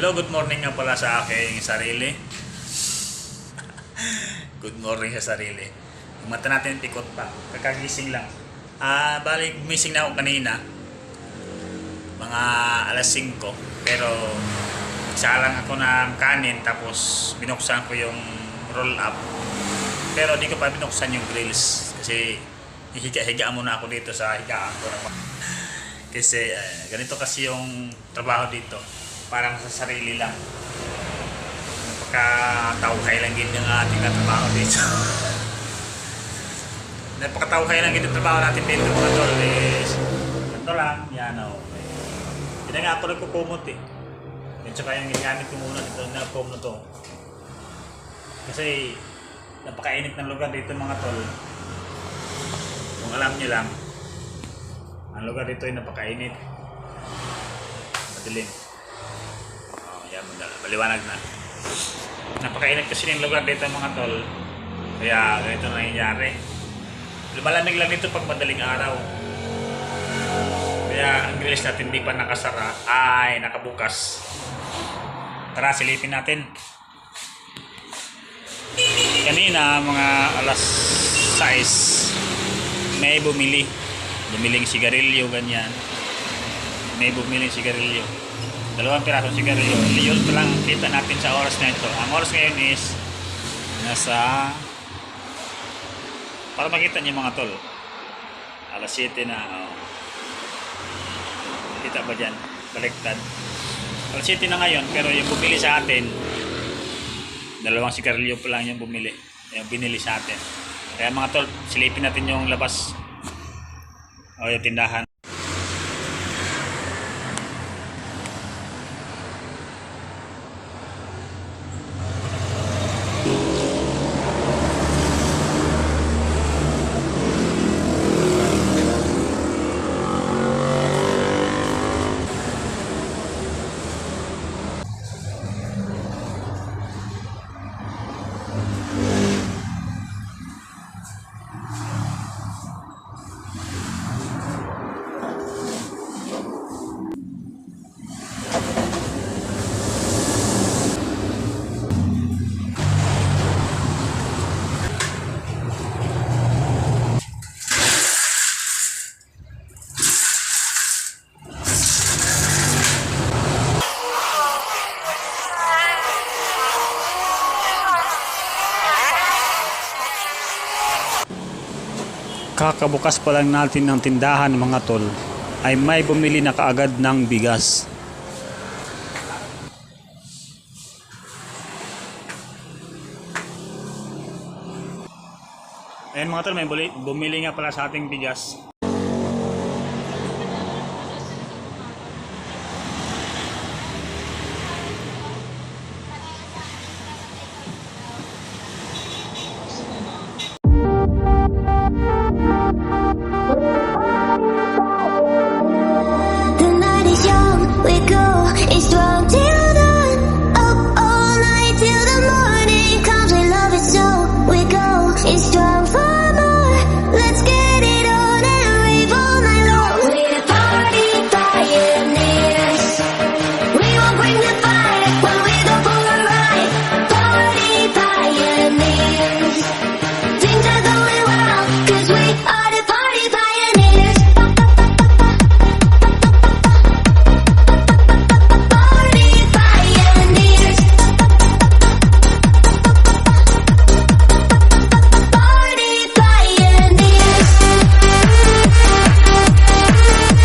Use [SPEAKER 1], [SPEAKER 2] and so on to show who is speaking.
[SPEAKER 1] Hello, good morning nga pala sa aking sarili. good morning sa sarili. Mata natin pikot pa. Kakagising lang. Ah, bali, gumising na ako kanina. Mga alas 5. Pero, nagsalang ako ng kanin tapos binuksan ko yung roll up. Pero di ko pa binuksan yung grills kasi hihiga-higa muna ako dito sa higaan ko. Kasi eh, ganito kasi yung trabaho dito. Parang sa sarili lang. Napakatawhay lang din yung ating trabaho dito. Napakatawhay lang din yung trabaho natin dito mga tol. Eh, ganito lang. Yan o. Hindi na nga ako nagkukumot eh. At saka yung ginamit ko muna dito na comb na to. Kasi napakainit ng lugar dito mga tol. Kung alam niyo lang, ang lugar dito ay napakainit. Madilim. Maliwanag na. Napakainit kasi ng lugar dito mga tol. Kaya ganito na nangyayari. Lumalamig lang dito pag madaling araw. Kaya ang grills natin hindi pa nakasara. Ay, nakabukas. Tara, silipin natin. Kanina, mga alas 6, may bumili. Bumiling sigarilyo, ganyan. May bumiling sigarilyo. Dalawang pirasong sigarilyo. Yun lang kita natin sa oras na ito. Ang oras ngayon is nasa para makita niyo mga tol. Alas 7 na. Oh. Kita ba dyan? Baliktad. Alas 7 na ngayon, pero yung bumili sa atin, dalawang sigarilyo pa lang yung bumili. Yung binili sa atin. Kaya mga tol, silipin natin yung labas. O yung tindahan. Kakabukas pa lang natin ng tindahan mga tol ay may bumili na kaagad ng bigas. Ayun mga tol, may bumili nga pala sa ating bigas.